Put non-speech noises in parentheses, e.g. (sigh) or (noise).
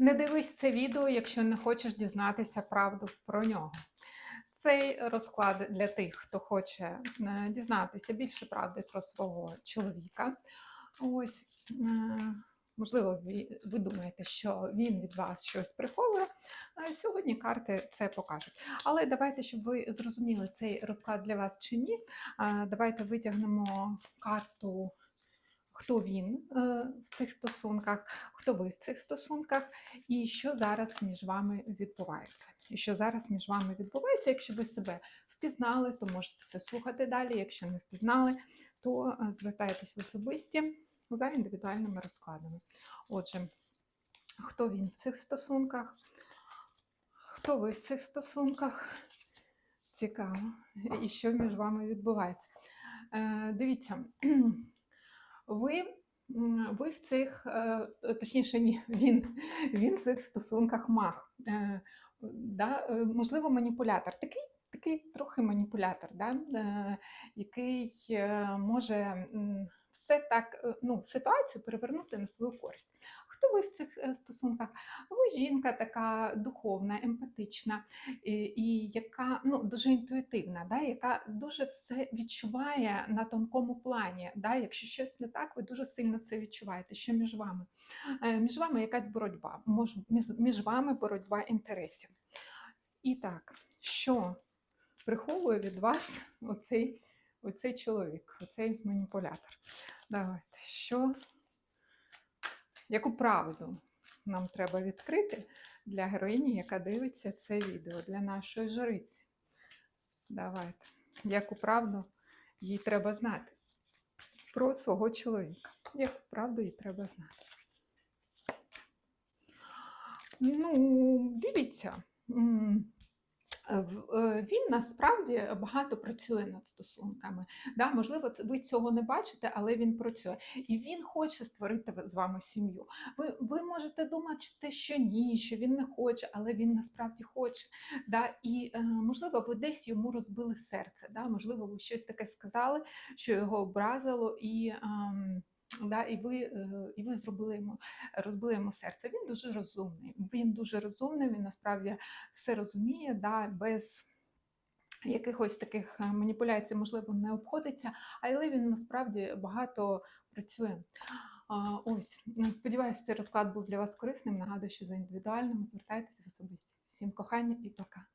Не дивись це відео, якщо не хочеш дізнатися правду про нього. Цей розклад для тих, хто хоче е, дізнатися більше правди про свого чоловіка. Ось, е, можливо, ви, думаєте, що він від вас щось приховує. Сьогодні карти це покажуть. Але давайте, щоб ви зрозуміли, цей розклад для вас чи ні. Давайте витягнемо карту. Хто він е, в цих стосунках, хто ви в цих стосунках, і що зараз між вами відбувається. І що зараз між вами відбувається, якщо ви себе впізнали, то можете слухати далі. Якщо не впізнали, то е, звертайтесь в особисті за індивідуальними розкладами. Отже, хто він в цих стосунках, хто ви в цих стосунках? Цікаво, і що між вами відбувається. Е, Дивіться, ви, ви в цих, е, точніше, ні, (laughs) він, він в цих стосунках мах. Е, Да, е, можливо, маніпулятор. Такий, такий трохи маніпулятор, да, який може все так, ну, ситуацію перевернути на свою користь. Хто ви в цих стосунках? Ви жінка така духовна, емпатична, і, і яка ну, дуже інтуїтивна, да, яка дуже все відчуває на тонкому плані. Да, якщо щось не так, ви дуже сильно це відчуваєте. Що між вами? Е, Між вами якась боротьба, між вами боротьба інтересів. І так, що приховує від вас оцей, оцей чоловік, оцей маніпулятор? Давайте, що, яку правду нам треба відкрити для героїні, яка дивиться це відео, для нашої жриці? Давайте, яку правду їй треба знати про свого чоловіка? Яку правду їй треба знати? Ну, дивіться. Е, Він насправді багато працює над стосунками. Да, можливо, ви цього не бачите, але він працює. І він хоче створити з вами сім'ю. Ви, ви можете думати, що ні, що він не хоче, але він насправді хоче. Да? І, е, можливо, ви десь йому розбили серце. Да? Можливо, ви щось таке сказали, що його образило, і, ем, да, і, ви, е, і ви зробили йому розбили йому серце. Він дуже розумний. Він дуже розумний, він насправді все розуміє, да, без якихось таких е, маніпуляцій, можливо, не обходиться, але він насправді багато працює. Ось, сподіваюся, цей розклад був для вас корисним. Нагадую, що за індивідуальним звертайтеся в особисті. Всім кохання і пока.